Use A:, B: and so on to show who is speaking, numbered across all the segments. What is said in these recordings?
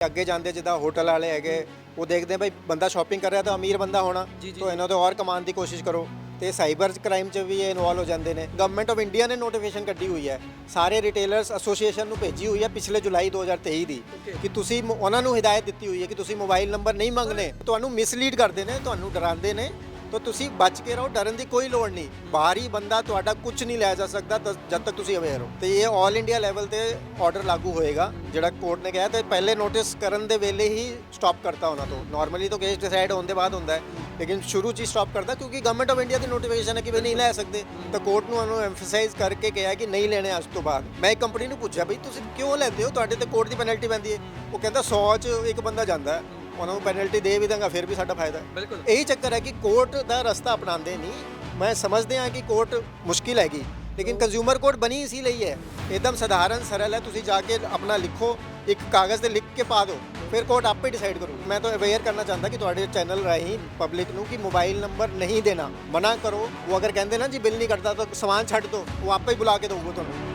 A: ਅੱਗੇ ਜਾਂਦੇ ਜਿੱਦਾਂ ਹੋਟਲ ਵਾਲੇ ਹੈਗੇ ਉਹ ਦੇਖਦੇ ਭਾਈ ਬੰਦਾ ਸ਼ਾਪਿੰਗ ਕਰ ਰਿਹਾ ਤਾਂ ਅਮੀਰ ਬੰਦਾ ਹੋਣਾ। ਤਾਂ ਇਹਨਾਂ ਤੋਂ ਹੋਰ ਕਮਾਉਣ ਦੀ ਕੋਸ਼ਿਸ਼ ਕਰੋ। ਤੇ ਸਾਈਬਰ ਕ੍ਰਾਈਮ 'ਚ ਵੀ ਇਹ ਇਨਵੋਲਵ ਹੋ ਜਾਂਦੇ ਨੇ। ਗਵਰਨਮੈਂਟ ਆਫ ਇੰਡੀਆ ਨੇ ਨੋਟੀਫਿਕੇਸ਼ਨ ਕੱਢੀ ਹੋਈ ਹੈ। ਸਾਰੇ ਰਿਟੇਲਰਸ ਐਸੋਸੀਏਸ਼ਨ ਨੂੰ ਭੇਜੀ ਹੋਈ ਹੈ ਪਿਛਲੇ ਜੁਲਾਈ 2023 ਦੀ ਕਿ ਤੁਸੀਂ ਉਹਨਾਂ ਨੂੰ ਹਦਾਇਤ ਦਿੱਤੀ ਹੋਈ ਹੈ ਕਿ ਤੁਸੀਂ ਮੋਬਾਈਲ ਨੰਬਰ ਨਹੀਂ ਮੰਗਨੇ ਤੁਹਾਨੂੰ ਮਿਸਲੀਡ ਕਰਦੇ ਨੇ ਤੁਹਾਨੂੰ ਡਰਾਉਂਦੇ ਨੇ। ਤਾਂ ਤੁਸੀਂ ਬਚ ਕੇ ਰਹੋ, ਡਰਨ ਦੀ ਕੋਈ ਲੋੜ ਨਹੀਂ। ਬਾਹਰੀ ਬੰਦਾ ਤੁਹਾਡਾ ਕੁਝ ਨਹੀਂ ਲੈ ਜਾ ਸਕਦਾ ਤਦ- ਜਦ ਤੱਕ ਤੁਸੀਂ ਅਵੇਅਰ ਹੋ। ਤੇ ਇਹ 올 ਇੰਡੀਆ ਲੈਵਲ ਤੇ ਆਰਡਰ ਲਾਗੂ ਹੋਏਗਾ, ਜਿਹੜਾ ਕੋਰਟ ਨੇ ਕਿਹਾ ਤੇ ਪਹਿਲੇ ਨੋਟਿਸ ਕਰਨ ਦੇ ਵੇਲੇ ਹੀ ਸਟਾਪ ਕਰਤਾ ਉਹਨਾਂ ਤੋਂ। ਨਾਰਮਲੀ ਤਾਂ ਕੇਸ ਡਿਸਾਈਡ ਹੋਣ ਦੇ ਬਾਅਦ ਹੁੰਦਾ ਹੈ, ਲੇਕਿਨ ਸ਼ੁਰੂ 'ਚ ਹੀ ਸਟਾਪ ਕਰਦਾ ਕਿਉਂਕਿ ਗਵਰਨਮੈਂਟ ਆਫ ਇੰਡੀਆ ਦੀ ਨੋਟੀਫਿਕੇਸ਼ਨ ਹੈ ਕਿ ਵੀ ਨਹੀਂ ਲੈ ਸਕਦੇ। ਤਾਂ ਕੋਰਟ ਨੂੰ ਉਹਨੂੰ ਐਮਫਸਾਈਜ਼ ਕਰਕੇ ਕਿਹਾ ਕਿ ਨਹੀਂ ਲੈਣੇ ਅੱਜ ਤੋਂ ਬਾਅਦ। ਮੈਂ ਇੱਕ ਕੰਪਨੀ ਨੂੰ ਪੁੱਛਿਆ, ਬਈ ਤੁਸੀਂ ਕਿਉਂ ਲੈਂਦੇ ਹੋ? ਤੁਹਾਡੇ ਤੇ ਕੋਰਟ ਦੀ ਪੈਨਲਟੀ ਪੈਂਦੀ ਹੈ। ਉਹ ਕਹਿੰਦਾ 100 'ਚ ਇੱਕ ਬੰਦਾ ਜਾਂਦਾ ਹੈ। ਉਹਨਾਂ ਨੂੰ ਪੈਨਲਟੀ ਦੇ ਵੀ ਦਾਂਗਾ ਫਿਰ ਵੀ ਸਾਡਾ ਫਾਇਦਾ ਹੈ।
B: ਬਿਲਕੁਲ।
A: ਇਹੀ ਚੱਕਰ ਹੈ ਕਿ ਕੋਰਟ ਦਾ ਰਸਤਾ ਅਪਣਾਉਂਦੇ ਨਹੀਂ। ਮੈਂ ਸਮਝਦੇ ਹਾਂ ਕਿ ਕੋਰਟ ਮੁਸ਼ਕਿਲ ਹੈਗੀ ਲੇਕਿਨ ਕੰਜ਼ਿਊਮਰ ਕੋਰਟ ਬਣੀ ਇਸੀ ਲਈ ਹੈ। ਇੱਕਦਮ ਸਧਾਰਨ ਸਰਲ ਹੈ ਤੁਸੀਂ ਜਾ ਕੇ ਆਪਣਾ ਲਿਖੋ ਇੱਕ ਕਾਗਜ਼ ਤੇ ਲਿਖ ਕੇ ਪਾ ਦਿਓ ਫਿਰ ਕੋਰਟ ਆਪੇ ਡਿਸਾਈਡ ਕਰੂ ਮੈਂ ਤਾਂ ਅਵੇਅਰ ਕਰਨਾ ਚਾਹੁੰਦਾ ਕਿ ਤੁਹਾਡੇ ਚੈਨਲ ਰਾਹੀਂ ਪਬਲਿਕ ਨੂੰ ਕਿ ਮੋਬਾਈਲ ਨੰਬਰ ਨਹੀਂ ਦੇਣਾ। ਮਨਾ ਕਰੋ ਉਹ ਅਗਰ ਕਹਿੰਦੇ ਨਾ ਜੀ ਬਿੱਲ ਨਹੀਂ ਕੱਟਦਾ ਤਾਂ ਸਮਾਨ ਛੱਡ ਦਿਓ ਉਹ ਆਪੇ ਹੀ ਬੁਲਾ ਕੇ ਦਊਗਾ ਤੁਹਾਨੂੰ।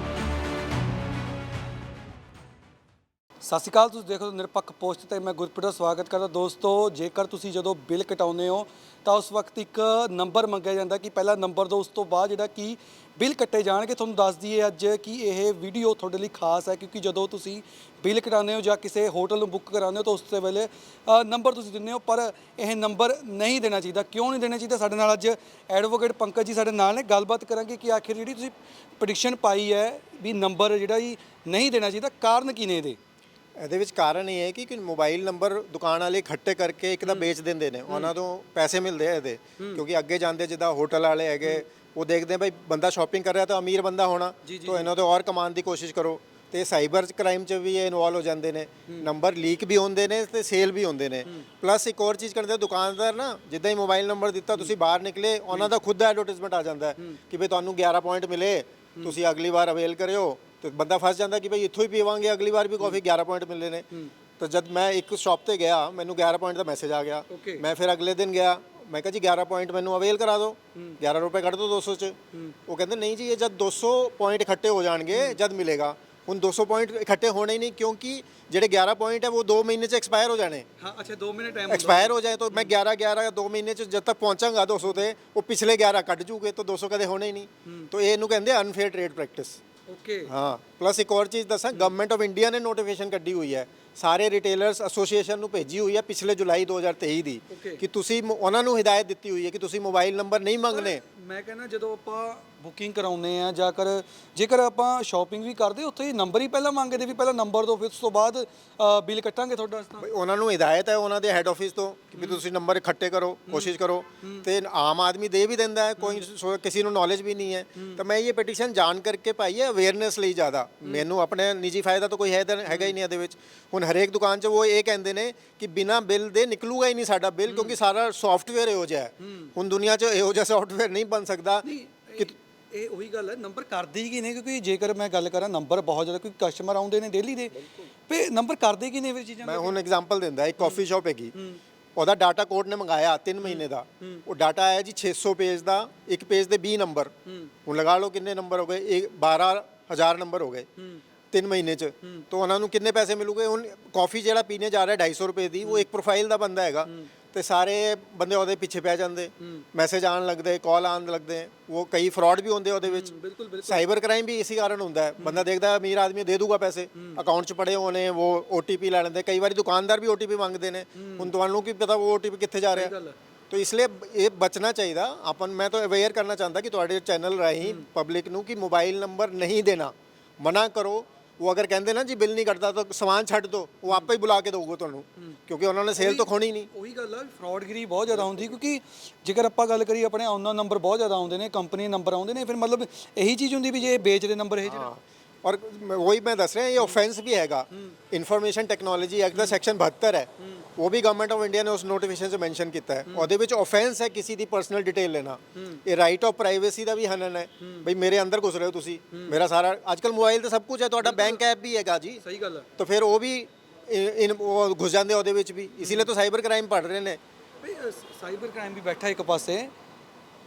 B: ਸਤਿ ਸ਼੍ਰੀ ਅਕਾਲ, ਤੁਸੀਂ ਦੇਖੋ ਨਿਰਪੱਖ ਪੋਸਟ ਤੇ ਮੈਂ ਗੁਰਪ੍ਰੀਤ ਦਾ ਸਵਾਗਤ ਕਰਦਾ। ਦੋਸਤੋ, ਜੇਕਰ ਤੁਸੀਂ ਜਦੋਂ ਬਿੱਲ ਕਟਾਉਂਦੇ ਹੋ, ਤਾਂ ਉਸ ਵਕਤ ਇੱਕ ਨੰਬਰ ਮੰਗਿਆ ਜਾਂਦਾ ਕਿ ਪਹਿਲਾ ਨੰਬਰ ਦਿਓ ਉਸ ਤੋਂ ਬਾਅਦ ਜਿਹੜਾ ਕਿ ਬਿੱਲ ਕੱਟੇ ਜਾਣਗੇ। ਤੁਹਾਨੂੰ ਦੱਸ ਦਈਏ ਅੱਜ ਕਿ ਇਹ ਵੀਡੀਓ ਤੁਹਾਡੇ ਲਈ ਖਾਸ ਹੈ, ਕਿਉਂਕਿ ਜਦੋਂ ਤੁਸੀਂ ਬਿੱਲ ਕਟਾਉਂਦੇ ਹੋ ਜਾਂ ਕਿਸੇ ਹੋਟਲ ਨੂੰ ਬੁੱਕ ਕਰਾਉਂਦੇ ਹੋ, ਤਾਂ ਉਸ ਦੇ ਵੇਲੇ ਨੰਬਰ ਤੁਸੀਂ ਦਿੰਦੇ ਹੋ, ਪਰ ਇਹ ਨੰਬਰ ਨਹੀਂ ਦੇਣਾ ਚਾਹੀਦਾ। ਕਿਉਂ ਨਹੀਂ ਦੇਣਾ ਚਾਹੀਦਾ? ਸਾਡੇ ਨਾਲ ਅੱਜ ਐਡਵੋਕੇਟ ਪੰਕਜ ਜੀ ਸਾਡੇ ਨਾਲ ਨੇ। ਗੱਲਬਾਤ ਕਰਾਂਗੇ ਕਿ ਆਖਿਰ ਜਿਹੜੀ ਤੁਸੀਂ ਪ੍ਰੈਡਿਕਸ਼ਨ ਪਾਈ ਹੈ ਵੀ ਨੰਬਰ ਜਿਹੜਾ ਜੀ ਨਹੀਂ ਦੇਣਾ ਚਾਹੀਦਾ, ਕਾਰਨ ਕੀ ਨੇ ਇਹਦੇ?
A: ਇਹਦੇ ਵਿੱਚ ਕਾਰਨ ਇਹ ਹੈ ਕਿ ਕਿ ਮੋਬਾਈਲ ਨੰਬਰ ਦੁਕਾਨ ਵਾਲੇ ਇਕੱਠੇ ਕਰਕੇ ਇੱਕ ਤਾਂ ਵੇਚ ਦਿੰਦੇ ਨੇ ਉਹਨਾਂ ਤੋਂ ਪੈਸੇ ਮਿਲਦੇ ਆ ਇਹਦੇ। ਕਿਉਂਕਿ ਅੱਗੇ ਜਾਂਦੇ ਜਿੱਦਾਂ ਹੋਟਲ ਵਾਲੇ ਹੈਗੇ ਉਹ ਦੇਖਦੇ ਭਾਈ ਬੰਦਾ ਸ਼ਾਪਿੰਗ ਕਰ ਰਿਹਾ ਤਾਂ ਅਮੀਰ ਬੰਦਾ ਹੋਣਾ ਤਾਂ ਇਹਨਾਂ ਤੋਂ ਹੋਰ ਕਮਾਉਣ ਦੀ ਕੋਸ਼ਿਸ਼ ਕਰੋ। ਤੇ ਸਾਈਬਰ ਕ੍ਰਾਈਮ 'ਚ ਵੀ ਇਹ ਇਨਵੋਲਵ ਹੋ ਜਾਂਦੇ ਨੇ। ਨੰਬਰ ਲੀਕ ਵੀ ਹੁੰਦੇ ਨੇ ਤੇ ਸੇਲ ਵੀ ਹੁੰਦੇ ਨੇ। ਪਲੱਸ ਇੱਕ ਹੋਰ ਚੀਜ਼ ਕਰਦੇ ਆ, ਦੁਕਾਨਦਾਰ ਨਾ ਜਿੱਦਾਂ ਹੀ ਮੋਬਾਈਲ ਨੰਬਰ ਦਿੱਤਾ ਤੁਸੀਂ ਬਾਹਰ ਨਿਕਲੇ ਉਹਨਾਂ ਦਾ ਖੁਦ ਦਾ ਐਡਵਰਟਾਈਜ਼ਮੈਂਟ ਆ ਜਾਂਦਾ ਹੈ ਕਿ ਭਈ ਤੁਹਾਨੂੰ 11 ਪੁਆਇੰਟ ਮਿਲੇ ਤੁਸੀਂ ਅਗਲੀ ਵਾਰ ਅਵੇਲ ਕਰਿਓ। ਤੇ ਬੰਦਾ ਫਸ ਜਾਂਦਾ ਕਿ ਭਈ ਇੱਥੋਂ ਹੀ ਪੀਵਾਂਗੇ ਅਗਲੀ ਵਾਰ ਵੀ ਕਾਫੀ 11 ਪੁਆਇੰਟ ਮਿਲੇ ਨੇ। ਤਾਂ ਜਦ ਮੈਂ ਇੱਕ ਸ਼ਾਪ ਤੇ ਗਿਆ ਮੈਨੂੰ 11 ਪੁਆਇੰਟ ਦਾ ਮੈਸੇਜ ਆ ਗਿਆ. ਮੈਂ ਫਿਰ ਅਗਲੇ ਦਿਨ ਗਿਆ ਮੈਂ ਕਿਹਾ ਜੀ 11 ਪੁਆਇੰਟ ਮੈਨੂੰ ਅਵੇਲ ਕਰਾ ਦਿਓ। 11 ਰੁਪਏ ਕੱਢ ਦਿਓ 200 ਚ। ਉਹ ਕਹਿੰਦੇ ਨਹੀਂ ਜੀ ਇਹ ਜਦ 200 ਪੁਆਇੰਟ ਇਕੱਠੇ ਹੋ ਜਾਣਗੇ ਜਦ ਮਿਲੇਗਾ। ਹੁਣ 200 ਪੁਆਇੰਟ ਇਕੱਠੇ ਹੋਣੇ ਹੀ ਨਹੀਂ ਕਿਉਂਕਿ ਜਿਹੜੇ 11 ਪੁਆਇੰਟ ਹੈ ਉਹ 2 ਮਹੀਨੇ ਚ ਐਕਸਪਾਇਰ ਹੋ ਜਾਣੇ।
B: ਹਾਂ ਅੱਛਾ 2 ਮਿੰਟ ਟਾਈਮ
A: ਐਕਸਪਾਇਰ ਹੋ ਜਾਏ ਤਾਂ ਮੈਂ 11 11 2 ਮਹੀਨੇ ਚ ਜਦ ਤੱਕ ਪਹੁੰਚਾਂਗਾ 200 ਤੇ ਉਹ ਪਿਛਲੇ 11 ਕੱਢ ਜੂਗੇ ਤਾਂ 200 ਕਦੇ ਹੋਣੇ ਹੀ ਨਹੀਂ। ਤਾਂ ਇਹ ਇਹਨੂੰ ਕਹਿੰਦੇ ਅਨਫੇਅਰ ਟ੍ਰੇਡ ਪ੍ਰੈਕਟਿਸ
B: ਓਕੇ
A: ਹਾਂ ਪਲੱਸ ਇੱਕ ਹੋਰ ਚੀਜ਼ ਦੱਸਾਂ ਗਵਰਨਮੈਂਟ ਆਫ ਇੰਡੀਆ ਨੇ ਨੋਟੀਫਿਕੇਸ਼ਨ ਕੱਢੀ ਹੋਈ ਹੈ। ਸਾਰੇ ਰਿਟੇਲਰਸ ਐਸੋਸੀਏਸ਼ਨ ਨੂੰ ਭੇਜੀ ਹੋਈ ਹੈ ਪਿਛਲੇ ਜੁਲਾਈ 2023 ਦੀ
B: Okay.
A: ਕਿ ਤੁਸੀਂ ਮ- ਉਹਨਾਂ ਨੂੰ ਹਦਾਇਤ ਦਿੱਤੀ ਹੋਈ ਹੈ ਕਿ ਤੁਸੀਂ ਮੋਬਾਈਲ ਨੰਬਰ ਨਹੀਂ ਮੰਗਨੇ
B: ਮੈਂ ਕਹਿੰਦਾ ਜਦੋਂ ਆਪਾਂ ਬੁਕਿੰਗ ਕਰਾਉਂਦੇ ਆ ਜਾਂ ਕਰ ਜੇਕਰ ਆਪਾਂ ਸ਼ਾਪਿੰਗ ਵੀ ਕਰਦੇ ਉੱਥੇ ਨੰਬਰ ਹੀ ਪਹਿਲਾਂ ਮੰਗਦੇ ਵੀ ਪਹਿਲਾਂ ਨੰਬਰ ਦਿਓ ਫਿਰ ਉਸ ਤੋਂ ਬਾਅਦ ਬਿੱਲ ਕੱਟਾਂਗੇ ਤੁਹਾਡਾ ਇਸ
A: ਬਈ ਉਹਨਾਂ ਨੂੰ ਹਦਾਇਤ ਹੈ ਉਹਨਾਂ ਦੇ ਹੈੱਡ ਆਫਿਸ ਤੋਂ ਕਿ ਵੀ ਤੁਸੀਂ ਨੰਬਰ ਇਕੱਠੇ ਕਰੋ ਕੋਸ਼ਿਸ਼ ਕਰੋ। ਤੇ ਆਮ ਆਦਮੀ ਦੇ ਵੀ ਦਿੰਦਾ ਹੈ ਕੋਈ ਸੋ- ਕਿਸੇ ਨੂੰ ਨੌਲੇਜ ਵੀ ਨਹੀਂ ਹੈ। ਤਾਂ ਮੈਂ ਇਹ ਪਟੀਸ਼ਨ ਜਾਣ ਕਰਕੇ ਪਾਈ ਹੈ ਅਵੇਅਰਨੈਸ ਲਈ ਜ਼ਿਆਦਾ। ਮੈਨੂੰ ਆਪਣੇ ਨਿੱਜੀ ਫਾਇਦਾ ਤਾਂ ਕੋਈ ਹੈ ਤਾਂ ਹੈਗਾ ਹੀ ਨਹੀਂ ਇਹਦੇ ਵਿੱਚ। ਹੁਣ ਹਰੇਕ ਦੁਕਾਨ 'ਚ ਉਹ ਇਹ ਕਹਿੰਦੇ ਨੇ ਕਿ ਬਿਨਾ ਬਿੱਲ ਦੇ ਨਿਕਲੂਗਾ ਹੀ ਨਹੀਂ ਸਾਡਾ ਬਿੱਲ ਕਿਉਂਕਿ ਸਾਰਾ ਸੌਫਟਵੇਅਰ ਇਹੋ ਜਿਹਾ ਹੈ। ਹੁਣ ਦੁਨੀਆ 'ਚ ਇਹੋ ਜਿਹਾ ਸੌਫਟਵੇਅਰ ਨਹੀਂ ਬਣ ਸਕਦਾ।
B: ਇਹ ਇਹ ਉਹੀ ਗੱਲ ਹੈ ਨੰਬਰ ਕਰਦੇ ਹੀ ਕੀ ਨੇ ਕਿਉਂਕਿ ਜੇਕਰ ਮੈਂ ਗੱਲ ਕਰਾਂ ਨੰਬਰ ਬਹੁਤ ਜ਼ਿਆਦਾ ਕੋਈ ਕਸਟਮਰ ਆਉਂਦੇ ਨੇ ਡੇਲੀ ਦੇ। ਤੇ ਨੰਬਰ ਕਰਦੇ ਕੀ ਨੇ ਇਹ ਚੀਜ਼ਾਂ
A: ਮੈਂ ਹੁਣ ਐਗਜ਼ਾਮਪਲ ਦਿੰਦਾ ਇੱਕ ਕਾਫੀ ਸ਼ਾਪ ਹੈਗੀ। ਉਹਦਾ ਡਾਟਾ ਕੋਡ ਨੇ ਮੰਗਾਇਆ 3 ਮਹੀਨੇ ਦਾ। ਉਹ ਡਾਟਾ ਆਇਆ ਜੀ 600 ਪੇਜ ਦਾ ਇੱਕ ਪੇਜ ਦੇ 20 ਨੰਬਰ ਹੁਣ ਲਗਾ ਲਓ ਕਿੰਨੇ ਨੰਬਰ ਹੋ ਗਏ? ਇਹ 12000 ਨੰਬਰ ਹੋ ਗਏ। 3 ਮਹੀਨੇ ਚ ਤਾਂ ਉਹਨਾਂ ਨੂੰ ਕਿੰਨੇ ਪੈਸੇ ਮਿਲੂਗੇ? ਹੁਣ ਕਾਫੀ ਜਿਹੜਾ ਪੀਣੇ ਜਾ ਰਿਹਾ 250 ਰੁਪਏ ਦੀ ਉਹ ਇੱਕ ਪ੍ਰੋਫਾਈਲ ਦਾ ਬੰਦਾ ਹੈਗਾ। ਤੇ ਸਾਰੇ ਬੰਦੇ ਉਹਦੇ ਪਿੱਛੇ ਪੈ ਜਾਂਦੇ। ਮੈਸੇਜ ਆਉਣ ਲੱਗਦੇ ਕਾਲ ਆਉਣ ਲੱਗਦੇ। ਉਹ ਕਈ ਫਰਾਡ ਵੀ ਹੁੰਦੇ ਉਹਦੇ ਵਿੱਚ।
B: ਬਿਲਕੁਲ ਬਿਲਕੁਲ।
A: ਸਾਈਬਰ ਕ੍ਰਾਈਮ ਵੀ ਇਸੇ ਕਾਰਨ ਹੁੰਦਾ ਹੈ। ਬੰਦਾ ਦੇਖਦਾ ਅਮੀਰ ਆਦਮੀ ਦੇ ਦੂਗਾ ਪੈਸੇ। ਅਕਾਊਂਟ 'ਚ ਪੜੇ ਹੋਣੇ ਉਹ OTP ਲੈ ਲੈਂਦੇ। ਕਈ ਵਾਰੀ ਦੁਕਾਨਦਾਰ ਵੀ OTP ਮੰਗਦੇ ਨੇ। ਹੁਣ ਤੁਹਾਨੂੰ ਕੀ ਪਤਾ ਉਹ OTP ਕਿੱਥੇ ਜਾ ਰਿਹਾ। ਤੋ ਇਸ ਲਈ ਇਹ ਬਚਣਾ ਚਾਹੀਦਾ। ਆਪਾਂ ਮੈਂ ਤਾਂ ਅਵੇਅਰ ਕਰਨਾ ਚਾਹੁੰਦਾ ਕਿ ਤੁਹਾਡੇ ਚੈਨਲ ਰਾਹੀਂ ਪਬਲਿਕ ਨੂੰ ਕਿ ਮੋਬਾਈਲ ਨੰਬਰ ਨਹੀਂ ਦੇਣਾ। ਮਨਾ ਕਰੋ। ਉਹ ਅਗਰ ਕਹਿੰਦੇ ਨਾ ਜੀ ਬਿੱਲ ਨਹੀਂ ਕੱਟਦਾ ਤਾਂ ਸਮਾਨ ਛੱਡ ਦਿਓ ਉਹ ਆਪੇ ਹੀ ਬੁਲਾ ਕੇ ਦਊਗਾ ਤੁਹਾਨੂੰ ਕਿਉਂਕਿ ਉਹਨਾਂ ਨੇ ਸੇਲ ਤਾਂ ਖੋਣੀ ਨਹੀਂ।
B: ਉਹੀ ਗੱਲ ਆ ਫਰਾਡਗਰੀ ਬਹੁਤ ਜ਼ਿਆਦਾ ਹੁੰਦੀ ਕਿਉਂਕਿ ਜੇਕਰ ਆਪਾਂ ਗੱਲ ਕਰੀਏ ਆਪਣੇ ਆਨਲਾਈਨ ਨੰਬਰ ਬਹੁਤ ਜ਼ਿਆਦਾ ਆਉਂਦੇ ਨੇ ਕੰਪਨੀ ਨੰਬਰ ਆਉਂਦੇ ਨੇ ਫਿਰ ਮਤਲਬ ਇਹੀ ਚੀਜ਼ ਹੁੰਦੀ ਵੀ ਜੇ ਇਹ ਵੇਚਦੇ ਨੰਬਰ ਇਹ ਜਿਹੜਾ
A: ਔਰ ਵही ਮੈਂ ਦੱਸ ਰਿਹਾ ਇਹ ਆਫੈਂਸ ਵੀ ਹੈਗਾ ਇਨਫੋਰਮੇਸ਼ਨ ਟੈਕਨੋਲੋਜੀ ਐਕਟ ਦਾ ਸੈਕਸ਼ਨ 72 ਹੈ ਉਹ ਵੀ ਗਵਰਨਮੈਂਟ ਆਫ ਇੰਡੀਆ ਨੇ ਉਸ ਨੋਟੀਫਿਕੇਸ਼ਨ 'ਚ ਮੈਂਸ਼ਨ ਕੀਤਾ ਹੈ ਉਹਦੇ ਵਿੱਚ ਆਫੈਂਸ ਹੈ ਕਿਸੇ ਦੀ ਪਰਸਨਲ ਡਿਟੇਲ ਲੈਣਾ ਇਹ ਰਾਈਟ ਆਫ ਪ੍ਰਾਈਵੇਸੀ ਦਾ ਵੀ ਹਨਨ ਹੈ ਬਈ ਮੇਰੇ ਅੰਦਰ ਘੁਸ ਰਹੇ ਹੋ ਤੁਸੀਂ ਮੇਰਾ ਸਾਰਾ ਅੱਜਕੱਲ ਮੋਬਾਈਲ ਤੇ ਸਭ ਕੁਝ ਹੈ ਤੁਹਾਡਾ ਬੈਂਕ ਐਪ ਵੀ ਹੈਗਾ ਜੀ
B: ਸਹੀ ਗੱਲ ਹੈ
A: ਤਾਂ ਫਿਰ ਉਹ ਵੀ ਇਨ ਉਹ ਘੁਸ ਜਾਂਦੇ ਉਹਦੇ ਵਿੱਚ ਵੀ ਇਸੇ ਲਈ ਤਾਂ ਸਾਈਬਰ ਕ੍ਰਾਈਮ ਪੜ ਰਹੇ ਨੇ
B: ਸਾਈਬਰ ਕ੍ਰਾਈਮ ਵੀ ਬੈਠਾ ਇੱਕ ਪਾਸੇ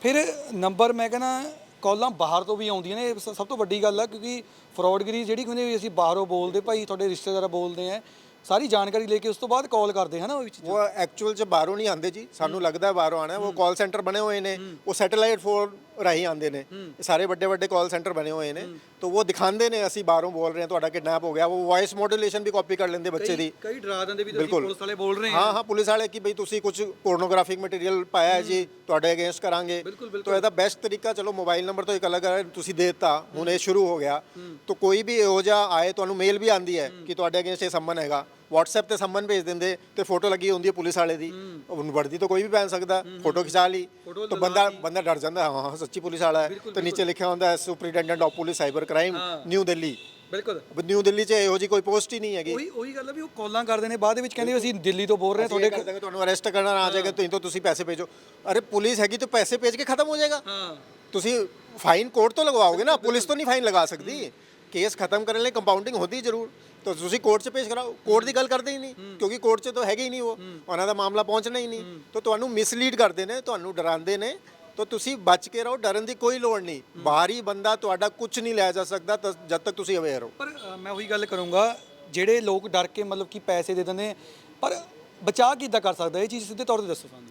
B: ਫਿਰ ਨੰਬਰ ਮੈਂ ਕਹਿੰਦਾ ਕਾਲਾਂ ਬਾਹਰ ਤੋਂ ਵੀ ਆਉਂਦੀਆਂ ਨੇ ਇਹ ਸ- ਸਭ ਤੋਂ ਵੱਡੀ ਗੱਲ ਆ ਕਿਉਂਕਿ ਫਰਾਡਗਰੀ ਜਿਹੜੀ ਕਹਿੰਦੇ ਵੀ ਅਸੀਂ ਬਾਹਰੋਂ ਬੋਲਦੇ ਭਾਈ ਤੁਹਾਡੇ ਰਿਸ਼ਤੇਦਾਰ ਬੋਲਦੇ ਆ ਸਾਰੀ ਜਾਣਕਾਰੀ ਲੈ ਕੇ ਉਸ ਤੋਂ ਬਾਅਦ ਕਾਲ ਕਰਦੇ ਹਨ ਉਹ ਵੀ ਚੀਜ਼ਾਂ?
A: ਉਹ ਐਕਚੁਅਲ ਚ ਬਾਹਰੋਂ ਨਹੀਂ ਆਉਂਦੇ ਜੀ ਸਾਨੂੰ ਲੱਗਦਾ ਬਾਹਰੋਂ ਆਣਾ ਉਹ ਕਾਲ ਸੈਂਟਰ ਬਣੇ ਹੋਏ ਨੇ ਉਹ ਸੈਟੇਲਾਈਟ ਫੋਨ ਰਾਹੀਂ ਆਉਂਦੇ ਨੇ। ਇਹ ਸਾਰੇ ਵੱਡੇ ਵੱਡੇ ਕਾਲ ਸੈਂਟਰ ਬਣੇ ਹੋਏ ਨੇ। ਤਾਂ ਉਹ ਦਿਖਾਉਂਦੇ ਨੇ ਅਸੀਂ ਬਾਹਰੋਂ ਬੋਲ ਰਹੇ ਹਾਂ ਤੁਹਾਡਾ ਕਿਡਨੈਪ ਹੋ ਗਿਆ। ਉਹ ਵੌਇਸ ਮੋਡੂਲੇਸ਼ਨ ਵੀ ਕਾਪੀ ਕਰ ਲੈਂਦੇ ਬੱਚੇ ਦੀ।
B: ਕਈ ਡਰਾ ਦਿੰਦੇ ਵੀ
A: ਬਿਲਕੁਲ।
B: ਪੁਲਿਸ ਵਾਲੇ ਬੋਲ ਰਹੇ
A: ਹਾਂ ਹਾਂ ਪੁਲਿਸ ਵਾਲੇ ਕਿ ਬਈ ਤੁਸੀਂ ਕੁਝ ਪੋਰਨੋਗ੍ਰਾਫਿਕ ਮਟੀਰੀਅਲ ਪਾਇਆ ਹੈ ਜੀ ਤੁਹਾਡੇ ਅਗੇਂਸਟ ਕਰਾਂਗੇ। ਤਾਂ ਇਹਦਾ ਬੈਸਟ ਤਰੀਕਾ ਚਲੋ ਮੋਬਾਈਲ ਨੰਬਰ ਤੋਂ ਇੱਕ ਅਲੱਗ ਹੈ ਤੁਸੀਂ ਦੇ ਦਿੱਤਾ ਹੁਣ ਇਹ ਸ਼ੁਰੂ ਹੋ ਗਿਆ। ਤਾਂ ਕੋਈ ਵੀ ਇਹੋ ਜਿਹਾ ਆਏ ਤੁਹਾਨੂੰ ਮੇਲ ਵੀ ਆਂਦੀ ਹੈ ਕਿ ਤੁਹਾਡੇ ਅਗੇਂਸਟ ਇਹ ਸੰਮਨ ਹੈਗਾ। WhatsApp ਤੇ ਸੰਮਨ ਭੇਜ ਦਿੰਦੇ ਤੇ ਫੋਟੋ ਲੱਗੀ ਹੁੰਦੀ ਹੈ ਪੁਲਿਸ ਵਾਲੇ ਦੀ। ਹੁਣ ਵਰਦੀ ਤਾਂ ਕੋਈ ਵੀ ਪਹਿਨ ਸਕਦਾ ਫੋਟੋ ਖਿਚਾ ਲਈ ਤਾਂ ਬੰਦਾ ਬੰਦਾ ਡਰ ਜਾਂਦਾ ਹਾਂ ਹਾਂ ਸੱਚੀ ਪੁਲਿਸ ਵਾਲਾ ਹੈ। ਤਾਂ ਨੀਚੇ ਲਿਖਿਆ ਹੁੰਦਾ ਹੈ superintendent of police cyber crime new Delhi
B: ਬਿਲਕੁਲ।
A: ਨਿਊ ਦਿੱਲੀ 'ਚ ਇਹੋ ਜੀ ਕੋਈ ਪੋਸਟ ਹੀ ਨਹੀਂ ਹੈਗੀ।
B: ਉਹੀ ਉਹੀ ਗੱਲ ਹੈ ਵੀ ਉਹ ਕਾਲਾਂ ਕਰਦੇ ਨੇ ਬਾਅਦ ਵਿੱਚ ਕਹਿੰਦੇ ਅਸੀਂ ਦਿੱਲੀ ਤੋਂ ਬੋਲ ਰਹੇ ਹਾਂ
A: ਤੁਹਾਡੇ
B: ਤੁਹਾਡੇ
A: ਤੁਹਾਨੂੰ ਅਰੈਸਟ ਕਰਨਾ ਆ ਜਾਏਗਾ ਤੁਸੀਂ ਤੋਂ ਤੁਸੀਂ ਪੈਸੇ ਭੇਜੋ। ਅਰੇ ਪੁਲਿਸ ਹੈਗੀ ਤਾਂ ਪੈਸੇ ਭੇਜ ਕੇ ਖਤਮ ਹੋ ਜਾਏਗਾ।
B: ਹਾਂ।
A: ਤੁਸੀਂ ਫਾਈਨ ਕੋਰਟ ਤੋਂ ਲਗਵਾਓਗੇ ਨਾ ਪੁਲਿਸ ਤੋਂ ਨਹੀਂ ਫਾਈਨ ਲਗਾ ਸਕਦੀ। ਕੇਸ ਖਤਮ ਕਰਨ ਲਈ ਕੰਪਾਊਂਡਿੰਗ ਹੁੰਦੀ ਜ਼ਰੂਰ। ਤਾਂ ਤੁਸੀਂ ਕੋਰਟ 'ਚ ਪੇਸ਼ ਕਰਾਓ। ਕੋਰਟ ਦੀ ਗੱਲ ਕਰਦੇ ਹੀ ਨਹੀਂ। ਕਿਉਂਕਿ ਕੋਰਟ 'ਚ ਤਾਂ ਹੈਗੇ ਹੀ ਨਹੀਂ ਉਹ। ਉਹਨਾਂ ਦਾ ਮਾਮਲਾ ਪਹੁੰਚਣਾ ਹੀ ਨਹੀਂ। ਤਾਂ ਤੁਹਾਨੂੰ ਮਿਸਲੀਡ ਕਰਦੇ ਨੇ ਤੁਹਾਨੂੰ ਡਰਾਉਂਦੇ ਨੇ। ਤਾਂ ਤੁਸੀਂ ਬਚ ਕੇ ਰਹੋ ਡਰਨ ਦੀ ਕੋਈ ਲੋੜ ਨਹੀਂ। ਬਾਹਰੀ ਬੰਦਾ ਤੁਹਾਡਾ ਕੁਝ ਨਹੀਂ ਲੈ ਜਾ ਸਕਦਾ ਤਾਂ ਜਦ ਤੱਕ ਤੁਸੀਂ ਅਵੇਅਰ ਹੋ।
B: ਪਰ ਮੈਂ ਉਹੀ ਗੱਲ ਕਰੂੰਗਾ ਜਿਹੜੇ ਲੋਕ ਡਰ ਕੇ ਮਤਲਬ ਕਿ ਪੈਸੇ ਦੇ ਦਿੰਦੇ ਪਰ ਬਚਾਅ ਕਿੱਦਾਂ ਕਰ ਸਕਦਾ? ਇਹ ਚੀਜ਼ ਸਿੱਧੇ ਤੌਰ ਤੇ ਦੱਸੋ ਸਾਨੂੰ।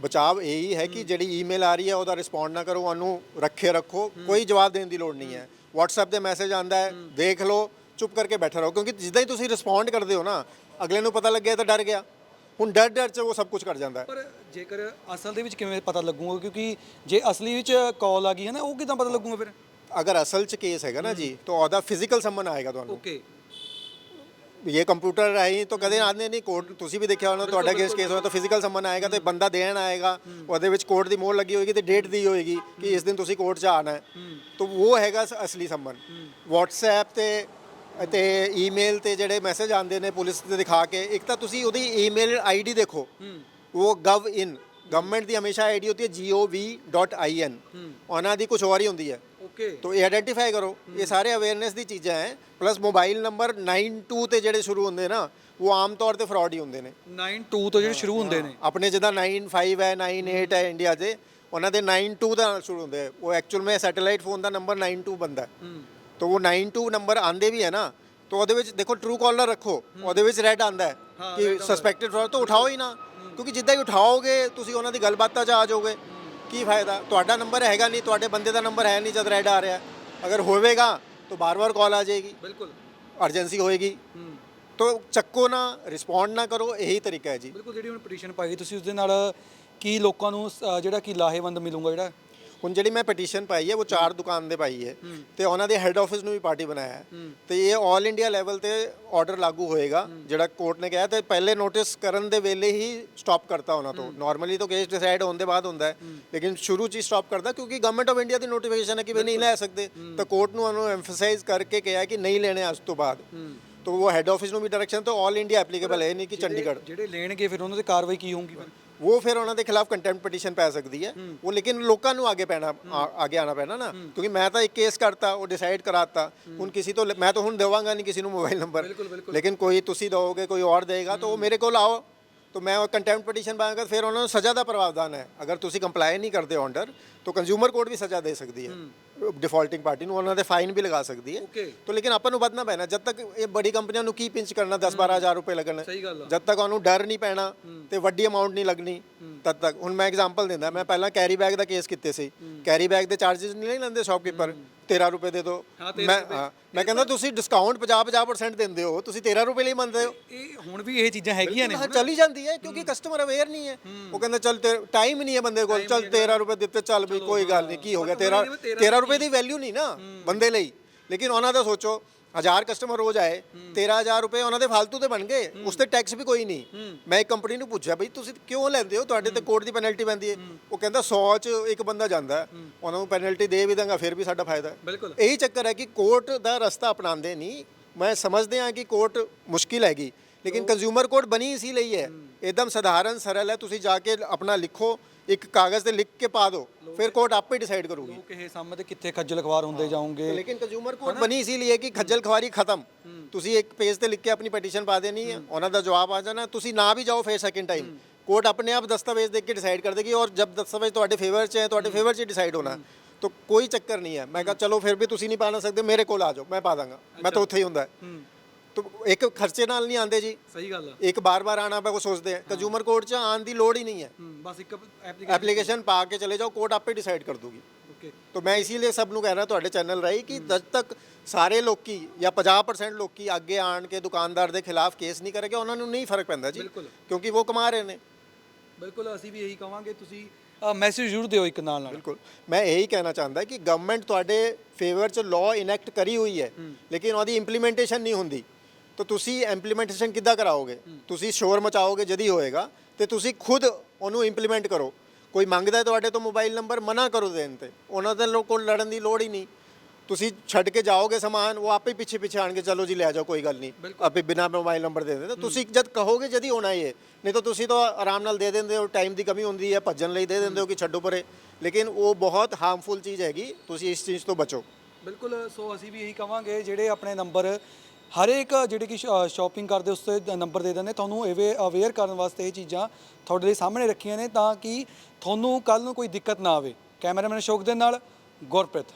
A: ਬਚਾਵ ਇਹੀ ਹੈ ਕਿ ਜਿਹੜੀ ਈਮੇਲ ਆ ਰਹੀ ਹੈ ਉਹਦਾ ਰਿਸਪੌਂਡ ਨਾ ਕਰੋ ਉਹਨੂੰ ਰੱਖੇ ਰੱਖੋ ਕੋਈ ਜਵਾਬ ਦੇਣ ਦੀ ਲੋੜ ਨਹੀਂ ਹੈ। WhatsApp ਤੇ ਮੈਸੇਜ ਆਂਦਾ ਹੈ ਦੇਖ ਲਓ ਚੁੱਪ ਕਰਕੇ ਬੈਠੇ ਰਹੋ ਕਿਉਂਕਿ ਜਿੱਦਾਂ ਹੀ ਤੁਸੀਂ ਰਿਸਪੌਂਡ ਕਰਦੇ ਹੋ ਨਾ ਅਗਲੇ ਨੂੰ ਪਤਾ ਲੱਗਿਆ ਤਾਂ ਡਰ ਗਿਆ। ਹੁਣ ਡਰ ਡਰ ਚ ਉਹ ਸਭ ਕੁਝ ਕਰ ਜਾਂਦਾ ਹੈ।
B: ਪਰ ਜੇਕਰ ਅਸਲ ਦੇ ਵਿੱਚ ਕਿਵੇਂ ਪਤਾ ਲੱਗੂਗਾ ਕਿਉਂਕਿ ਜੇ ਅਸਲੀ ਵਿੱਚ ਕਾਲ ਆ ਗਈ ਹੈ ਨਾ ਉਹ ਕਿਦਾਂ ਪਤਾ ਲੱਗੂਗਾ ਫਿਰ?
A: ਅਗਰ ਅਸਲ ਚ ਕੇਸ ਹੈਗਾ ਨਾ ਜੀ ਤਾਂ ਉਹਦਾ ਫਿਜ਼ੀਕਲ ਸੰਮਨ ਆਏਗਾ ਤੁਹਾਨੂੰ।
B: ਓਕੇ
A: ਇਹ ਕੰਪਿਊਟਰ ਰਾਹੀਂ ਤਾਂ ਕਦੇ ਆਉਂਦੇ ਨਹੀਂ ਕੋਰਟ ਤੁਸੀਂ ਵੀ ਦੇਖਿਆ ਹੋਣਾ ਤੁਹਾਡਾ ਕੇਸ ਕੇਸ ਹੋਇਆ ਤਾਂ ਫਿਜ਼ੀਕਲ ਸੰਮਨ ਆਏਗਾ ਤੇ ਬੰਦਾ ਦੇਣ ਆਏਗਾ ਉਹਦੇ ਵਿੱਚ ਕੋਰਟ ਦੀ ਮੋਹਰ ਲੱਗੀ ਹੋਏਗੀ ਤੇ ਡੇਟ ਦੀ ਹੋਏਗੀ ਕਿ ਇਸ ਦਿਨ ਤੁਸੀਂ ਕੋਰਟ 'ਚ ਆਣਾ ਹੈ। ਤਾਂ ਉਹ ਹੈਗਾ ਅਸਲੀ ਸੰਮਨ WhatsApp ਤੇ ਤੇ ਈਮੇਲ ਤੇ ਜਿਹੜੇ ਮੈਸੇਜ ਆਉਂਦੇ ਨੇ ਪੁਲਿਸ ਤੇ ਦਿਖਾ ਕੇ ਇੱਕ ਤਾਂ ਤੁਸੀਂ ਉਹਦੀ ਈਮੇਲ ਆਈਡੀ ਦੇਖੋ। ਉਹ gov in ਗਵਰਨਮੈਂਟ ਦੀ ਹਮੇਸ਼ਾ ਆਈਡੀ ਹੁੰਦੀ ਹੈ gov.in ਉਹਨਾਂ ਦੀ ਕੁਝ ਹੋਰ ਹੀ ਹੁੰਦੀ ਹੈ।
B: ਓਕੇ
A: ਤੋ ਇਹ ਆਇਡੈਂਟੀਫਾਈ ਕਰੋ ਇਹ ਸਾਰੇ ਅਵੇਅਰਨੈਸ ਦੀ ਚੀਜ਼ਾਂ ਹੈ ਪਲੱਸ ਮੋਬਾਈਲ ਨੰਬਰ 92 ਤੇ ਜਿਹੜੇ ਸ਼ੁਰੂ ਹੁੰਦੇ ਨਾ ਉਹ ਆਮ ਤੌਰ ਤੇ ਫਰਾਡ ਹੀ ਹੁੰਦੇ ਨੇ।
B: 92 ਤੋਂ ਜਿਹੜੇ ਸ਼ੁਰੂ ਹੁੰਦੇ ਨੇ।
A: ਆਪਣੇ ਜਿਹਦਾ 95 ਹੈ 98 ਹੈ। ਇੰਡੀਆ 'ਚ ਉਹਨਾਂ ਦੇ 92 ਦਾ ਸ਼ੁਰੂ ਹੁੰਦੇ ਉਹ ਐਕਚੁਅਲ ਮੈਂ ਸੈਟੇਲਾਈਟ ਫੋਨ ਦਾ ਨੰਬਰ 92 ਬੰਦਾ ਤੋ ਉਹ 92 ਨੰਬਰ ਆਂਦੇ ਵੀ ਹੈ ਨਾ ਤੋ ਉਹਦੇ ਵਿੱਚ ਦੇਖੋ ਟਰੂ ਕਾਲਰ ਰੱਖੋ ਉਹਦੇ ਵਿੱਚ ਰੈੱਡ ਆਂਦਾ ਹੈ ਕਿ ਸਸਪੈਕਟਡ ਫਰਾਡ ਤੋਂ ਉਠਾਓ ਹੀ ਨਾ ਕਿਉਂਕਿ ਜਿੱਦਾਂ ਹੀ ਉਠਾਓਗੇ ਤੁਸੀਂ ਉਹਨਾਂ ਦੀ ਗੱਲਬਾਤਾਂ 'ਚ ਆ ਜਾਓਗੇ। ਕੀ ਫਾਇਦਾ? ਤੁਹਾਡਾ ਨੰਬਰ ਹੈਗਾ ਨਹੀਂ ਤੁਹਾਡੇ ਬੰਦੇ ਦਾ ਨੰਬਰ ਹੈ ਨਹੀਂ ਜਦ ਰੈਡ ਆ ਰਿਹਾ। ਅਗਰ ਹੋਵੇਗਾ ਤਾਂ ਬਾਰ-ਬਾਰ ਕਾਲ ਆ ਜਾਏਗੀ।
B: ਬਿਲਕੁਲ।
A: ਅਰਜੈਂਸੀ ਹੋਏਗੀ। ਤਾਂ ਚੱਕੋ ਨਾ ਰਿਸਪੌਂਡ ਨਾ ਕਰੋ ਇਹੀ ਤਰੀਕਾ ਹੈ ਜੀ।
B: ਬਿਲਕੁਲ ਜਿਹੜੀ ਹੁਣ ਪਟੀਸ਼ਨ ਪਾਈ ਤੁਸੀਂ ਉਸ ਦੇ ਨਾਲ ਕੀ ਲੋਕਾਂ ਨੂੰ ਅ, ਜਿਹੜਾ ਕੀ ਲਾਹੇਵੰਦ ਮਿਲੂਗਾ ਜਿਹੜਾ?
A: ਹੁਣ ਜਿਹੜੀ ਮੈਂ ਪਟੀਸ਼ਨ ਪਾਈ ਹੈ ਉਹ ਚਾਰ ਦੁਕਾਨ ਦੇ ਪਾਈ ਹੈ। ਤੇ ਉਹਨਾਂ ਦੇ ਹੈੱਡ ਆਫਿਸ ਨੂੰ ਵੀ ਪਾਰਟੀ ਬਣਾਇਆ ਹੈ। ਤੇ ਇਹ 올 ਇੰਡੀਆ ਲੈਵਲ ਤੇ ਆਰਡਰ ਲਾਗੂ ਹੋਏਗਾ ਜਿਹੜਾ ਕੋਰਟ ਨੇ ਕਿਹਾ ਤੇ ਪਹਿਲੇ ਨੋਟਿਸ ਕਰਨ ਦੇ ਵੇਲੇ ਹੀ ਸਟਾਪ ਕਰਤਾ ਉਹਨਾਂ ਤੋਂ। ਨਾਰਮਲੀ ਤਾਂ ਕੇਸ ਡਿਸਾਈਡ ਹੋਣ ਦੇ ਬਾਅਦ ਹੁੰਦਾ ਹੈ। ਲੇਕਿਨ ਸ਼ੁਰੂ 'ਚ ਹੀ ਸਟਾਪ ਕਰਦਾ ਕਿਉਂਕਿ ਗਵਰਨਮੈਂਟ ਆਫ ਇੰਡੀਆ ਦੀ ਨੋਟੀਫਿਕੇਸ਼ਨ ਹੈ ਕਿ ਵੀ ਨਹੀਂ ਲੈ ਸਕਦੇ। ਤਾਂ ਕੋਰਟ ਨੂੰ ਉਹਨੂੰ ਐਮਫਸਾਈਜ਼ ਕਰਕੇ ਕਿਹਾ ਕਿ ਨਹੀਂ ਲੈਣੇ ਅੱਜ ਤੋਂ ਬਾਅਦ। ਤਾਂ ਉਹ ਹੈੱਡ ਆਫਿਸ ਨੂੰ ਵੀ ਡਾਇਰੈਕਸ਼ਨ ਤਾਂ 올 ਇੰਡੀਆ ਐਪਲੀਕੇਬਲ ਹੈ ਨਹੀਂ ਕਿ ਚੰਡੀਗੜ੍ਹ।
B: ਜਿਹੜੇ ਲੈਣਗੇ ਫਿਰ ਉਹਨਾਂ ਤੇ ਕਾਰਵਾਈ ਕੀ ਹੋਊਗੀ ਫਿਰ?
A: ਉਹ ਫਿਰ ਉਹਨਾਂ ਦੇ ਖਿਲਾਫ ਕੰਟੈਂਪਟ ਪਟੀਸ਼ਨ ਪੈ ਸਕਦੀ ਹੈ। ਉਹ ਲੇਕਿਨ ਲੋਕਾਂ ਨੂੰ ਅੱਗੇ ਪੈਣਾ ਅੱਗੇ ਆਣਾ ਪੈਣਾ ਨਾ। ਕਿਉਂਕਿ ਮੈਂ ਤਾਂ ਇੱਕ ਕੇਸ ਕਰਤਾ ਉਹ ਡਿਸਾਈਡ ਕਰਾਤਾ। ਹੁਣ ਕਿਸੇ ਤੋਂ ਮੈਂ ਤਾਂ ਹੁਣ ਦੇਵਾਂਗਾ ਨਹੀਂ ਕਿਸੇ ਨੂੰ ਮੋਬਾਈਲ ਨੰਬਰ ਲੇਕਿਨ ਕੋਈ ਤੁਸੀਂ ਦੋਗੇ ਕੋਈ ਹੋਰ ਦੇਗਾ ਤਾਂ ਉਹ ਮੇਰੇ ਕੋਲ ਆਓ। ਤਾਂ ਮੈਂ ਉਹ ਕੰਟੈਂਪਟ ਪਟੀਸ਼ਨ ਪਾਵਾਂਗਾ ਫਿਰ ਉਹਨਾਂ ਨੂੰ ਸਜ਼ਾ ਦਾ ਪ੍ਰਾਵਧਾਨ ਹੈ। ਅਗਰ ਤੁਸੀਂ ਕੰਪਲਾਈ ਨਹੀਂ ਕਰਦੇ ਆਰਡਰ ਤਾਂ ਕੰਜ਼ਿਊਮਰ ਕੋਰਟ ਵੀ ਸਜ਼ਾ ਦੇ ਸਕਦੀ ਹੈ। ਡਿਫਾਲਟਿੰਗ ਪਾਰਟੀ ਨੂੰ ਉਹਨਾਂ ਦੇ ਫਾਈਨ ਵੀ ਲਗਾ ਸਕਦੀ ਹੈ। ਤਾਂ ਲੇਕਿਨ ਆਪਾਂ ਨੂੰ ਬਦਨਾ ਪੈਣਾ ਜਦ ਤੱਕ ਇਹ ਬੜੀ ਕੰਪਨੀਆਂ ਨੂੰ ਕੀ ਪਿੰਚ ਕਰਨਾ 10 12000 ਰੁਪਏ ਲੱਗਣ। ਜਦ ਤੱਕ ਉਹਨੂੰ ਡਰ ਨਹੀਂ ਪੈਣਾ ਤੇ ਵੱਡੀ ਅਮਾਉਂਟ ਨਹੀਂ ਲੱਗਣੀ ਤਦ ਤੱਕ। ਹੁਣ ਮੈਂ ਐਗਜ਼ਾਮਪਲ ਦਿੰਦਾ ਮੈਂ ਪਹਿਲਾਂ ਕੈਰੀ ਬੈਗ ਦਾ ਕੇਸ ਕੀਤੇ ਸੀ। ਕੈਰੀ ਬੈਗ ਦੇ ਚਾਰजेस ਨਹੀਂ ਲੈਂਦੇ ਸ਼ਾਪਕੀਪਰ 13 ਰੁਪਏ ਦੇ ਦਿਓ
B: ਹਾਂ, 13
A: ਮੈਂ ਹਾਂ, ਮੈਂ ਕਹਿੰਦਾ ਤੁਸੀਂ ਡਿਸਕਾਊਂਟ 50 50% ਦਿੰਦੇ ਹੋ ਤੁਸੀਂ 13 ਰੁਪਏ ਲਈ ਮੰਨਦੇ ਹੋ।
B: ਇਹ ਹੁਣ ਵੀ ਇਹ ਚੀਜ਼ਾਂ ਹੈਗੀਆਂ ਨੇ
A: ਹਾਂ ਚਲੀ ਜਾਂਦੀ ਹੈ ਕਿਉਂਕਿ ਕਸਟਮਰ ਅਵੇਅਰ ਨਹੀਂ ਹੈ। ਉਹ ਕਹਿੰਦਾ ਚੱਲ ਟਾਈਮ ਨਹੀਂ ਹੈ ਬੰਦੇ ਕੋਲ ਚੱਲ 13 ਰੁਪਏ ਦਿੱਤੇ ਚੱਲ ਵੀ ਕੋਈ ਗੱਲ ਨਹੀਂ ਕੀ ਹੋ ਗਿਆ 13 13 ਰੁਪਏ ਦੀ ਵੈਲਿਊ ਨਹੀਂ ਨਾ ਬੰਦੇ ਲਈ। ਲੇਕਿਨ ਉਹਨਾਂ ਦਾ ਸੋਚੋ ਹਜ਼ਾਰ ਕਸਟਮਰ ਰੋਜ਼ ਆਏ 13000 ਰੁਪਏ ਉਹਨਾਂ ਦੇ ਫालतू ਤੇ ਬਣ ਗਏ ਉਸ ਤੇ ਟੈਕਸ ਵੀ ਕੋਈ ਨਹੀਂ। ਮੈਂ ਇੱਕ ਕੰਪਨੀ ਨੂੰ ਪੁੱਛਿਆ ਬਈ ਤੁਸੀਂ ਕਿਉਂ ਲੈਂਦੇ ਹੋ? ਤੁਹਾਡੇ ਤੇ ਕੋਰਟ ਦੀ ਪੈਨਲਟੀ ਪੈਂਦੀ ਹੈ। ਉਹ ਕਹਿੰਦਾ 100 ਚ ਇੱਕ ਬੰਦਾ ਜਾਂਦਾ ਉਹਨਾਂ ਨੂੰ ਪੈਨਲਟੀ ਦੇ ਵੀ ਦਾਂਗਾ ਫਿਰ ਵੀ ਸਾਡਾ ਫਾਇਦਾ
B: ਬਿਲਕੁਲ।
A: ਇਹੀ ਚੱਕਰ ਹੈ ਕਿ ਕੋਰਟ ਦਾ ਰਸਤਾ ਅਪਣਾਉਂਦੇ ਨਹੀਂ। ਮੈਂ ਸਮਝਦੇ ਹਾਂ ਕਿ ਕੋਰਟ ਮੁਸ਼ਕਿਲ ਹੈਗੀ। ਲੇਕਿਨ ਕੰਜ਼ਿਊਮਰ ਕੋਰਟ ਬਣੀ ਇਸੀ ਲਈ ਹੈ। ਇੱਕਦਮ ਸਧਾਰਨ ਸਰਲ ਹੈ। ਤੁਸੀਂ ਜਾ ਕੇ ਆਪਣਾ ਲਿਖੋ ਇੱਕ ਕਾਗਜ਼ ਤੇ ਲਿਖ ਕੇ ਪਾ ਦਿਓ ਫਿਰ ਕੋਰਟ ਆਪੇ ਡਿਸਾਈਡ ਕਰੂਗੀ।
B: ਲੋਕ ਇਹ ਸਾਹਮਣੇ ਕਿੱਥੇ ਖੱਜਲ ਖਵਾਰ ਹੁੰਦੇ ਜਾਓਗੇ।
A: ਲੇਕਿਨ ਕੰਜ਼ਿਊਮਰ ਕੋਰਟ ਬਣੀ ਇਸੀ ਲਈ ਹੈ ਕਿ ਖੱਜਲ ਖਵਾਰੀ ਖਤਮ। ਤੁਸੀਂ ਇੱਕ ਪੇਜ ਤੇ ਲਿਖ ਕੇ ਆਪਣੀ ਪਟੀਸ਼ਨ ਪਾ ਦੇਣੀ ਹੈ ਉਹਨਾਂ ਦਾ ਜਵਾਬ ਆ ਜਾਣਾ। ਤੁਸੀਂ ਨਾ ਵੀ ਜਾਓ ਫਿਰ ਸੈਕਿੰਡ ਟਾਈਮ ਕੋਰਟ ਆਪਣੇ ਆਪ ਦਸਤਾਵੇਜ਼ ਦੇਖ ਕੇ ਡਿਸਾਈਡ ਕਰ ਦੇਗੀ ਔਰ ਜਬ ਦਸਤਾਵੇਜ਼ ਤੁਹਾਡੇ ਫੇਵਰ 'ਚ ਹੈ ਤੁਹਾਡੇ ਫੇਵਰ 'ਚ ਡਿਸਾਈਡ ਹੋਣਾ। ਤਾਂ ਕੋਈ ਚੱਕਰ ਨਹੀਂ ਹੈ। ਮੈਂ ਕਿਹਾ ਚਲੋ ਫਿਰ ਵੀ ਤੁਸੀਂ ਨਹੀਂ ਪਾ ਸਕਦੇ ਮੇਰੇ ਕੋਲ ਆ ਜਾਓ ਮੈਂ ਪਾ ਦਾਂਗਾ। ਮੈਂ ਤਾਂ ਉੱਥੇ ਹੀ ਹੁੰਦਾ ਇੱਕ ਖਰਚੇ ਨਾਲ ਨਹੀਂ ਆਉਂਦੇ ਜੀ।
B: ਸਹੀ ਗੱਲ
A: ਇੱਕ ਬਾਰ-ਬਾਰ ਆਣਾ ਪੈ ਕੋ ਸੋਚਦੇ ਆ। ਕੰਜ਼ਿਊਮਰ ਕੋਰਟ 'ਚ ਆਉਣ ਦੀ ਲੋੜ ਹੀ ਨਹੀਂ ਹੈ।
B: ਬਸ ਇੱਕ ਐਪਲੀਕੇਸ਼ਨ
A: ਐਪਲੀਕੇਸ਼ਨ ਪਾ ਕੇ ਚਲੇ ਜਾਓ ਕੋਰਟ ਆਪੇ ਡਿਸਾਈਡ ਕਰ ਦੂਗੀ।
B: ਓਕੇ
A: ਤੋ ਮੈਂ ਇਸੀलिए ਸਭ ਨੂੰ ਕਹਿ ਰਿਹਾ ਤੁਹਾਡੇ ਚੈਨਲ ਰਾਹੀਂ ਕਿ ਜਦ ਤੱਕ ਸਾਰੇ ਲੋਕੀ ਜਾਂ 50% ਲੋਕੀ ਅੱਗੇ ਆਣ ਕੇ ਦੁਕਾਨਦਾਰ ਦੇ ਖਿਲਾਫ ਕੇਸ ਨਹੀਂ ਕਰੇਗੇ ਉਹਨਾਂ ਨੂੰ ਨਹੀਂ ਫ਼ਰਕ ਪੈਂਦਾ ਜੀ। ਕਿਉਂਕਿ ਉਹ ਕਮਾ ਰਹੇ ਨੇ।
B: ਬਿਲਕੁਲ ਅਸੀਂ ਵੀ ਇਹੀ ਕਵਾਂਗੇ ਤੁਸੀਂ ਮੈਸੇਜ ਜ਼ਰੂਰ ਦਿਓ ਇੱਕ ਨਾਲ ਨਾਲ।
A: ਬਿਲਕੁਲ। ਮੈਂ ਇਹੀ ਕਹਿਣਾ ਚਾਹੁੰਦਾ ਕਿ ਗਵਰਨਮੈਂਟ ਤੁਹਾਡੇ ਫੇਵਰ 'ਚ ਲਾਅ ਇਨੈਕਟ ਕਰੀ ਹੋਈ ਹੈ ਲੇਕਿਨ ਉਹਦੀ ਇੰਪਲੀਮੈਂਟੇਸ਼ਨ ਨਹੀਂ ਹੁੰਦੀ। ਤਾਂ ਤੁਸੀਂ ਇੰਪਲੀਮੈਂਟੇਸ਼ਨ ਕਿੱਦਾਂ ਕਰਾਓਗੇ? ਤੁਸੀਂ ਸ਼ੋਰ ਮਚਾਓਗੇ ਜਦ ਹੀ ਹੋਏਗਾ ਤੇ ਤੁਸੀਂ ਖੁਦ ਉਹਨੂੰ ਇੰਪਲੀਮੈਂਟ ਕਰੋ। ਕੋਈ ਮੰਗਦਾ ਹੈ ਤੁਹਾਡੇ ਤੋਂ ਮੋਬਾਈਲ ਨੰਬਰ ਮਨਾ ਕਰੋ ਦੇਣ ਤੇ। ਉਹਨਾਂ ਦੇ ਲੋਕ ਕੋਲ ਲੜਨ ਦੀ ਲੋੜ ਹੀ ਨਹੀਂ। ਤੁਸੀਂ ਛੱਡ ਕੇ ਜਾਓਗੇ ਸਮਾਨ ਉਹ ਆਪੇ ਪਿੱਛੇ ਪਿੱਛੇ ਆਣ ਕੇ ਚਲੋ ਜੀ ਲੈ ਜਾਓ ਕੋਈ ਗੱਲ ਨਹੀਂ। ਆਪੇ ਬਿਨਾ ਮੋਬਾਈਲ ਨੰਬਰ ਦੇ ਦਿੰਦੇ। ਤਾਂ ਤੁਸੀਂ ਜਦ ਕਹੋਗੇ ਜਦ ਹੀ ਹੋਣਾ ਹੀ ਹੈ। ਨਹੀਂ ਤਾਂ ਤੁਸੀਂ ਤਾਂ ਆਰਾਮ ਨਾਲ ਦੇ ਦਿੰਦੇ ਹੋ ਟਾਈਮ ਦੀ ਕਮੀ ਹੁੰਦੀ ਹੈ ਭੱਜਣ ਲਈ ਦੇ ਦਿੰਦੇ ਹੋ ਕਿ ਛੱਡੋ ਪਰੇ। ਲੇਕਿਨ ਉਹ ਬਹੁਤ ਹਾਰਮਫੁਲ ਚੀਜ਼ ਹੈਗੀ ਤੁਸੀਂ ਇਸ ਚੀਜ਼ ਤੋਂ ਬਚੋ।
B: ਬਿਲਕੁਲ ਸੋ ਅਸੀਂ ਵੀ ਇਹੀ ਕਵਾਂਗੇ ਜਿਹੜੇ ਆਪਣੇ ਨੰਬਰ ਹਰੇਕ ਜਿਹੜੇ ਕਿ ਸ਼ਾਪਿੰਗ ਕਰਦੇ ਉਸ ਤੇ ਨੰਬਰ ਦੇ ਦਿੰਦੇ, ਤੁਹਾਨੂੰ ਇਹ ਅਵੇਅਰ ਕਰਨ ਵਾਸਤੇ ਇਹ ਚੀਜ਼ਾਂ ਤੁਹਾਡੇ ਲਈ ਸਾਹਮਣੇ ਰੱਖੀਆਂ ਨੇ ਤਾਂ ਕਿ ਤੁਹਾਨੂੰ ਕੱਲ ਨੂੰ ਕੋਈ ਦਿੱਕਤ ਨਾ ਆਵੇ। ਕੈਮਰਾਮੈਨ ਅਸ਼ੋਕ ਦੇ ਨਾਲ ਗੁਰਪ੍ਰੀਤ।